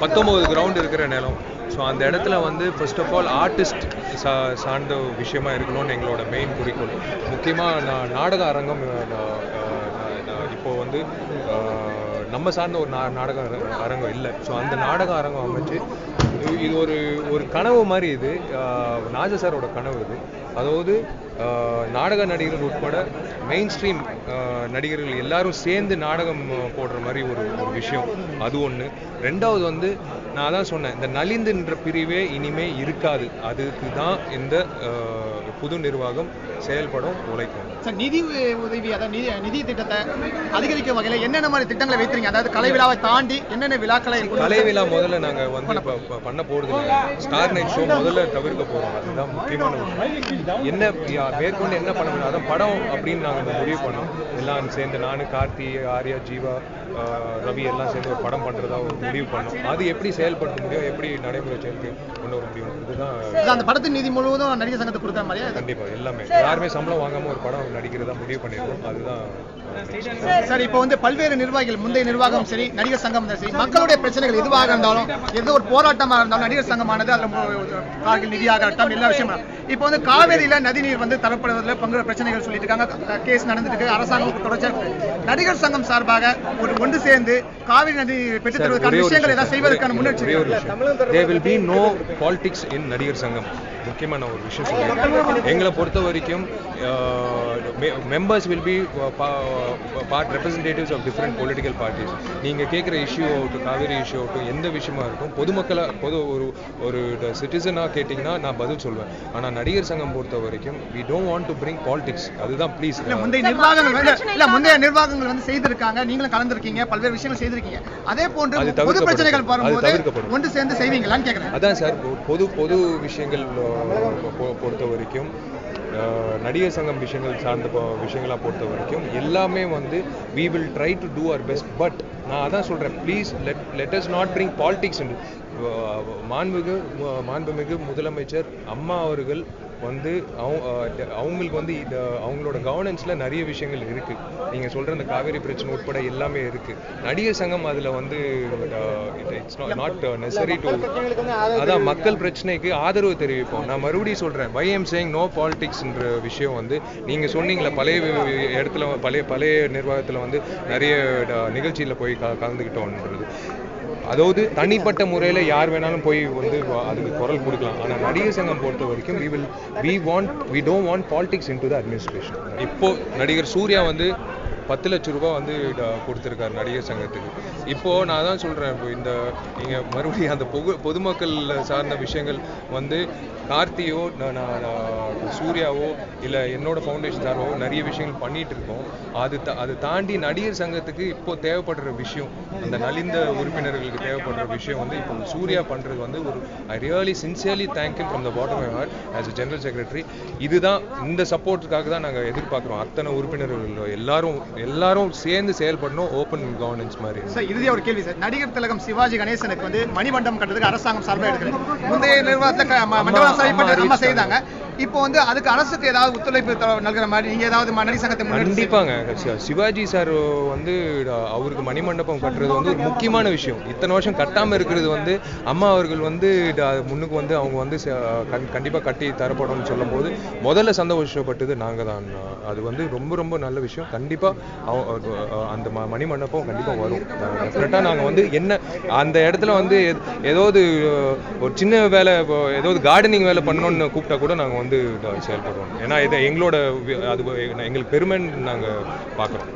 பத்தொம்போது கிரவுண்ட் இருக்கிற நிலம். ஸோ அந்த இடத்துல வந்து ஃபர்ஸ்ட் ஆஃப் ஆல் ஆர்டிஸ்ட் சா சார்ந்த விஷயமா இருக்கணும்னு எங்களோட மெயின் குறிக்கோள். முக்கியமாக நான் நாடக அரங்கம் இப்போது இப்போ வந்து நம்ம சார்ந்த ஒரு நா நாடக அரங்கம் இல்லை. ஸோ அந்த நாடக அரங்கம் அமைச்சு இது- ஒரு ஒரு கனவு மாதிரி இது. ராஜ நாஜ சாரோட கனவு இது. அதாவது நாடக நடிகர்கள் உட்பட மெயின் ஸ்ட்ரீம் நடிகர்கள் எல்லாரும் சேர்ந்து நாடகம் போடுற மாதிரி ஒரு ஒரு விஷயம். அது ஒன்று ரெண்டாவது வந்து நான் அதான் சொன்னேன் இந்த நலிந்துன்ற பிரிவே இனிமே இருக்காது. அதுக்கு தான் இந்த புது நிர்வாகம் செயல்படும் உழைக்கும். சார் நிதி உதவி அதாவது நிதி நிதி திட்டத்தை அதிகரிக்க வகையில் என்னென்ன மாதிரி திட்டங்களை வைத்திருக்கீங்க? அதாவது கலை விழாவை தாண்டி என்னென்ன விழாக்களை கலை விழா முதல்ல நாங்கள் வந்து பண்ண போகிறது ஸ்டார் நைட் ஷோ முதல்ல தவிர்க்க போகிறோம் அதுதான் முக்கியமான விஷயம். என்ன மேற்கொண்டு என்ன பண்ண முடியும்? அதான் படம் அப்படின்னு நாங்கள் முடிவு பண்ணோம். எல்லாம் சேர்ந்து நான் கார்த்தி ஆர்யா ஜீவா ரவி எல்லாம் சேர்ந்து ஒரு படம் பண்ணுறதா ஒரு முடிவு பண்ணோம். அது எப்படி செயல்படுத்த முடியும்? எப்படி நடைமுறை செயலுக்கு கொண்டு வர முடியும்? இதுதான் அந்த படத்தின் நிதி முழுவதும் நடிகர் சங்கத்துக்கு கொடுக்குற மாதிரியா? கண்டிப்பா எல்லாமே. யாருமே சம்பளம் வாங்காம ஒரு படம் நடிக்கிறதா முடிவு பண்ணிருக்கோம். அதுதான் சார் இப்போ வந்து பல்வேறு நிர்வாகிகள் முந்தைய நிர்வாகம் சரி நடிகர் சங்கம் சரி மக்களுடைய பிரச்சனைகள் எதுவாக இருந்தாலும் எந்த ஒரு போராட்டமாக இருந்தாலும் நடிகர் சங்கமானது அதில் நிதியாக இருக்கட்டும் எல்லா விஷயமும் இப்போ வந்து காவேரியில நதிநீர் வந்து தரப்படுவதில் பங்கு பிரச்சனைகள் சொல்லிட்டு இருக்காங்க கேஸ் நடந்துட்டு இருக்கு அரசாங்கம் தொடர்ச்சியாக இருக்கு. நடிகர் சங்கம் சார்பாக ஒரு ஒன்று சேர்ந்து காவிரி நதி பெற்றுத் சார், தருவதற்கான விஷயங்கள் ஏதாவது செய்வதற்கான முன்னெச்சரிக்கை there will be no politics in நடிகர் சங்கம். முக்கியமா நான் ஒரு விஷயம் சொல்றேன். எங்களை பொறுத்த வரைக்கும் members will be part representatives of different political parties நீங்க கேட்குற இஷ்யூ ஆகட்டும் காவேரி இஷ்யூ ஆகட்டும் எந்த விஷயமா இருக்கும் பொதுமக்களை பொது ஒரு ஒரு சிட்டிசனாக கேட்டிங்கன்னா நான் பதில் சொல்வேன். ஆனா நடிகர் சங்கம் பொறுத்த வரைக்கும் we don't want to bring politics அதுதான் ப்ளீஸ் இல்ல முந்தைய நிர்வாகங்கள் வந்து இல்ல முந்தைய நிர்வாகங்கள் வந்து செய்திருக்காங்க நீங்களும் கலந்துருக்கீங்க பல்வேறு விஷயங்கள் செய்திருக்கீங்க. அதே போன்று பொது. பிரச்சனைகள் வரும்போது தவிர்க்கப்படும். ஒன்று சேர்ந்து செய்வீங்களான்னு கேக்குறேன். அதான் சார் பொது பொது விஷயங்கள் பொறுத்த வரைக்கும் நடிகர் சங்கம் விஷயங்கள் சார்ந்த விஷயங்களாக பொறுத்த வரைக்கும் எல்லாமே வந்து we will try to do our best but நான் அதான் சொல்றேன் please let let us not bring politics மாண்புமிகு மாண்புமிகு முதலமைச்சர் அம்மா அவர்கள் வந்து அவங்க அவங்களுக்கு வந்து இது அவங்களோட கவர்னன்ஸில் நிறைய விஷயங்கள் இருக்கு. நீங்க சொல்ற அந்த காவேரி பிரச்சனை உட்பட எல்லாமே இருக்கு. நடிகர் சங்கம் அதுல வந்து இட்ஸ் நாட் நெசரி டு அதான் மக்கள் பிரச்சனைக்கு ஆதரவு தெரிவிப்போம். நான் மறுபடியும் சொல்றேன். வை எம் சேயிங் நோ பாலிடிக்ஸ்ன்ற விஷயம் வந்து நீங்க சொன்னீங்களே பழைய இடத்துல பழைய பழைய நிர்வாகத்துல வந்து நிறைய நிகழ்ச்சியில் போய் க- கலந்துக்கிட்டோன்றது. அதாவது தனிப்பட்ட முறையில் யார் வேணாலும் போய் வந்து அதுக்கு குரல் கொடுக்கலாம். ஆனால் நடிகர் சங்கம் பொறுத்த வரைக்கும் we will we want we don't want politics in to the administration இப்போ நடிகர் சூர்யா வந்து பத்து லட்ச ரூபாய் வந்து கொடுத்துருக்காரு நடிகர் சங்கத்துக்கு. இப்போ நான் தான் சொல்றேன் இப்போ இந்த நீங்க மறுபடியும் அந்த பொது பொதுமக்கள் சார்ந்த விஷயங்கள் வந்து கார்த்தியோ நான் நான் சூர்யாவோ இல்லை என்னோட ஃபவுண்டேஷன் சார்போ நிறைய விஷயங்கள் பண்ணிட்டு இருக்கோம். அது த அது தாண்டி நடிகர் சங்கத்துக்கு இப்போ தேவைப்படுற விஷயம் அந்த நலிந்த உறுப்பினர்களுக்கு தேவைப்படுற விஷயம் வந்து இப்போ சூர்யா பண்றது வந்து ஒரு I really sincerely thank you from the bottom my heart as a general secretary இதுதான் இந்த சப்போர்ட்டுக்காக தான் நாங்கள் எதிர்பார்க்குறோம். அத்தனை உறுப்பினர்கள் எல்லாரும் எல்லாரும் சேர்ந்து செயல்படணும் ஓப்பன் கவர்னன்ஸ் மாதிரி. சார் இறுதியா ஒரு கேள்வி சார் நடிகர் திலகம் சிவாஜி கணேசனுக்கு வந்து மணிமண்டபம் கட்டுறதுக்கு அரசாங்கம் சார்பாக எடுக்குது முந்தைய நிர்வாகத்தில் ம- மண்டபம் நம்ம. செய்தாங்க. இப்போ வந்து அதுக்கு அரசுக்கு ஏதாவது ஒத்துழைப்பு த- நல்கிற மாதிரி நீங்க ஏதாவது ம- சங்கத்தை கண்டிப்பாங்க சி- சிவாஜி சார் வந்து அவருக்கு மணிமண்டபம் கட்டுறது வந்து ஒரு முக்கியமான விஷயம். இத்தனை வருஷம் கட்டாம இருக்கிறது வந்து அம்மா அவர்கள் வந்து முன்னுக்கு வந்து அவங்க வந்து ச- கண்- கண்டிப்பா கட்டி தரப்படும்னு சொல்லும்போது முதல்ல சந்தோஷப்பட்டது நாங்க தான். அது வந்து ரொம்ப ரொம்ப நல்ல விஷயம். கண்டிப்பா அந்த ம- மணிமண்டபம் கண்டிப்பா வரும். டெஃபினட்டா நாங்க வந்து என்ன அந்த இடத்துல வந்து ஏதாவது ஒரு சின்ன வேலை ஏதாவது கார்டனிங் வேலை பண்ணணும்னு கூப்பிட்டா கூட நாங்க வந்து செயல்படுவோம் ஏன்னா இதை எங்களோட அது எங்களுக்கு பெருமைன்னு நாங்க பார்க்குறோம்.